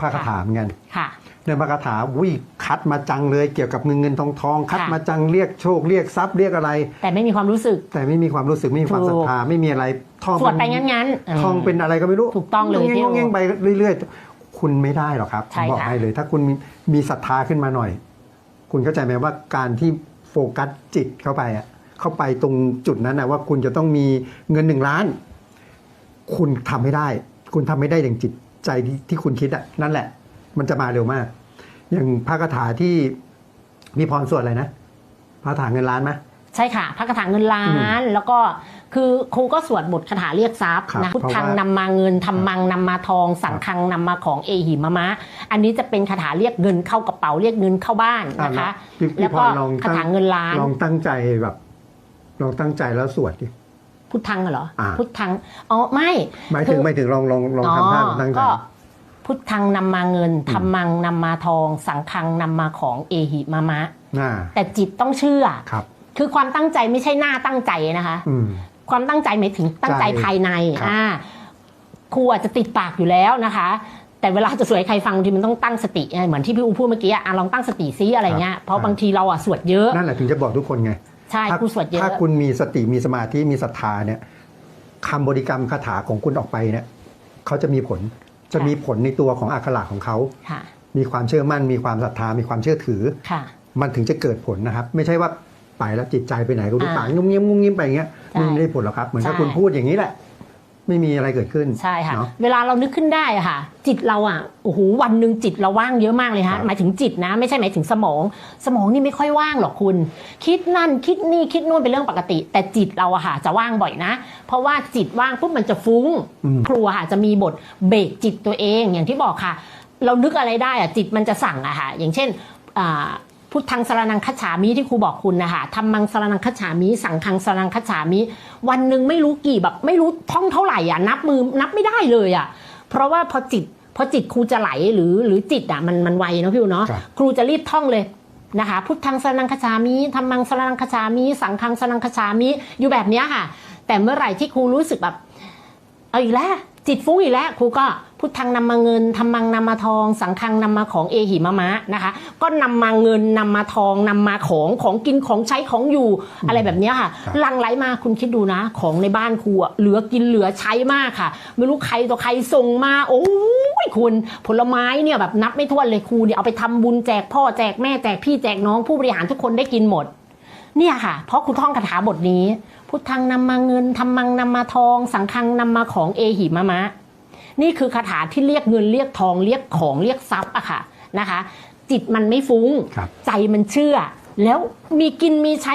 พระคาถาเหมือนกันค่ะในพระคาถาวิคัดมาจังเลยเกี่ยวกับเงินเงินทองทองคัดค่ะมาจังเรียกโชคเรียกทรัพย์เรียกอะไร แต่ไม่มีความรู้สึก แต่ไม่มีความรู้สึกไม่มีความถูศรักทธาไม่มีอะไรท่องสวดไปงั้นๆท่องเป็นอะไรก็ไม่รู้ถูกต้องเลยงงพี่งโองงไปเรื่อย ๆ คุณไม่ได้หรอกครับใช่ผมบอกค่ะให้เลย ถ้าคุณมีมีศรัทธาขึ้นมาหน่อย คุณเข้าใจไหมว่าการที่โฟกัสจิตเข้าไปอะเข้าไปตรงจุดนั้นนะว่าคุณจะต้องมีเงินหนึ่งล้าน คุณทำไม่ได้ คุณทำไม่ได้อย่างจิต ใจที่ที่คุณคิดอะนั่นแหละ มันจะมาเร็วมาก อย่างพระคาถาที่มีพรสวดอะไรนะพระคาถาเงินล้านไหมใช่ค่ะ พระคาถาเงินล้านแล้วก็คือครูก็สวดบทคาถาเรียกทรัพย์ครับนะพุทเพราะธังว่านำมาเงินทำมังนำมาทอง สังคังนำมาของเอหิมะมะ อันนี้จะเป็นคาถาเรียกเงินเข้ากระเป๋าเรียกเงินเข้าบ้านนะคะพี่แล้พี่วพก็รลองคาตั้งถาเงินล้านลองตั้งใจแบบ ลองตั้งใจแล้วสวดดิ พุทธังเหรออ่าพุทธังอ๋อไม่หมายถึงคือหมายถึงลองลองลองทำท่าตั้งใจก็พุทธังนำมาเงินทำมังนำมาทอง สังคังนำมาของเอหิมะมะน่าแต่จิตต้องเชื่อครับ คือความตั้งใจไม่ใช่หน้าตั้งใจนะคะอืมความตั้งใจหมายถึงตั้งใจใจภายในครับอ่าครูอาจจะติดปากอยู่แล้วนะคะ แต่เวลาจะสวดให้ใครฟังบางทีมันต้องตั้งสติไงเหมือนที่พี่อูพูดเมื่อกี้อะลองตั้งสติซิอะไรเงี้ยเพราะบางทีเราอะสวดเยอะนั่นแหละถึงจะบอกทุกคนไง ใช่ถ้าครูสวดเยอะถ้าคุณมีสติมีสมาธิมีศรัทธาเนี่ยคำบริกรรมคาถาของคุณออกไปเนี่ยเขาจะมีผลจะมีผลในตัวของอักขระของเขาค่ะมีความเชื่อมั่น มีความศรัทธามีความเชื่อถือค่ะมันถึงจะเกิดผลนะครับ ไม่ใช่ว่าไปแล้วจิตใจไปไหนก็รู้อ่าต่างงุ้มเงี้ยมงุ้มเงี้ยมไปอย่างเงี้ยใช่ไม่ได้ผลหรอกครับ เหมือนถ้าใช่คุณพูดอย่างนี้แหละ ไม่มีอะไรเกิดขึ้น ใช่ค่ะ เนาะเวลาเรานึกขึ้นได้อะค่ะ จิตเราอะโอ้โหวันหนึ่งจิตเราว่างเยอะมากเลยครัฮะบหมายถึงจิตนะ ไม่ใช่หมายถึงสมอง สมองนี่ไม่ค่อยว่างหรอกคุณ คิดนั่นคิดนี่คิดนู่นเป็นเรื่องปกติ แต่จิตเราอะค่ะ จะว่างบ่อยนะ เพราะว่าจิตว่างปุ๊บมันจะฟุ้ง อืม ครูอะค่ะจะมีบทเบรกจิตตัวเองอย่างที่บอกค่ะ เรานึกอะไรได้อะจิตมันจะสั่งอะค่ะอย่างเช่นอ่า พุทธังสรนังคัจฉามิที่ครูบอกคุณนะคะทำมังสรนังคัจฉามิสังคังสรนังคัจฉามิวันหนึ่งไม่รู้กี่แบบไม่รู้ท่องเท่าไหร่อะนับมือนับไม่ได้เลยอะเพราะว่าพอจิตพอจิตครูจะไหลหรือหรือจิตอะมันมันไวเนาะพี่อูเนาะครับครูจะรีบท่องเลยนะคะพุทธังสรนังคจามิธรรมังสรนังคจามิสังฆังสรนังคจามิอยู่แบบเนี้ยค่ะ แต่เมื่อไหร่ที่ครูรู้สึกแบบเอาอีกแล้ว จิตฟุ้งอีกแล้วครูก็พุทธังนำมาเงินทำมังนำมาทอง สังฆังนำมาของเอหิมะมะนะคะ ก็นำมาเงินนำมาทองนำมาของของกินของใช้ของอยู่อะไรแบบเนี้ยค่ะครับหลังไหลมาคุณคิดดูนะ ของในบ้านครูอะเหลือกินเหลือใช้มากค่ะ ไม่รู้ใครต่อใครส่งมา โอ้ยคุณผลไม้เนี่ยแบบนับไม่ถ้วนเลยครูเนี่ยเอาไปทำบุญแจกพ่อแจกแม่แจกพี่แจกน้องผู้บริหารทุกคนได้กินหมด เนี่ยค่ะ เพราะครูท่องคาถาบทนี้ พุทธังนำมาเงินทำมังนำมาทอง สังฆังนำมาของเอหิมะมะ นี่คือคาถาที่เรียกเงินเรียกทองเรียกของเรียกทรัพย์อะค่ะนะคะ จิตมันไม่ฟุ้งครับใจมันเชื่อ แล้วมีกินมีใช้